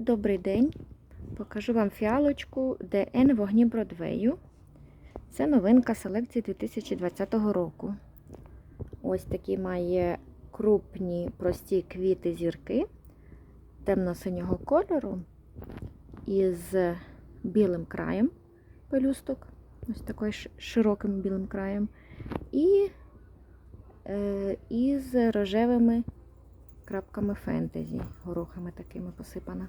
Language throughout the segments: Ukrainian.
Добрий день! Покажу вам фіалочку ДН вогні Бродвею. Це новинка селекції 2020 року. Ось такі має крупні прості квіти зірки темно-синього кольору із білим краєм пелюсток, ось такою широким білим краєм, і е, із рожевими крапками фентезі, горохами такими посипана.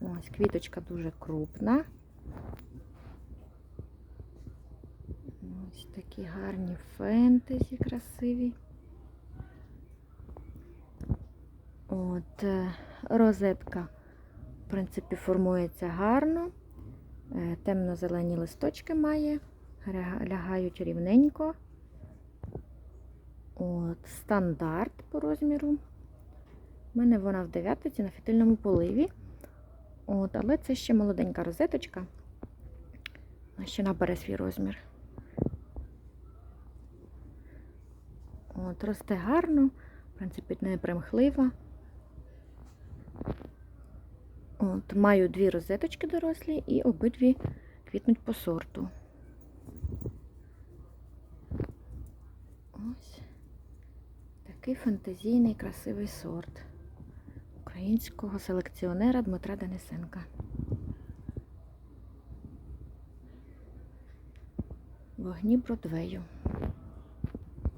Ось квіточка дуже крупна. Ось такі гарні фентезі красиві. От, е, розетка, в принципі, формується гарно. Е, Темно-зелені листочки має, лягають рівненько. От, стандарт по розміру. У мене вона в дев'ятиці на фітильному поливі. От, але це ще молоденька розеточка. Вона ще набере свій розмір. От, росте гарно, в принципі, не примхлива. От, маю дві розеточки дорослі і обидві квітнуть по сорту. Ось такий фантазійний красивий сорт українського селекціонера Дмитра Денисенка. Вогні Бродвею.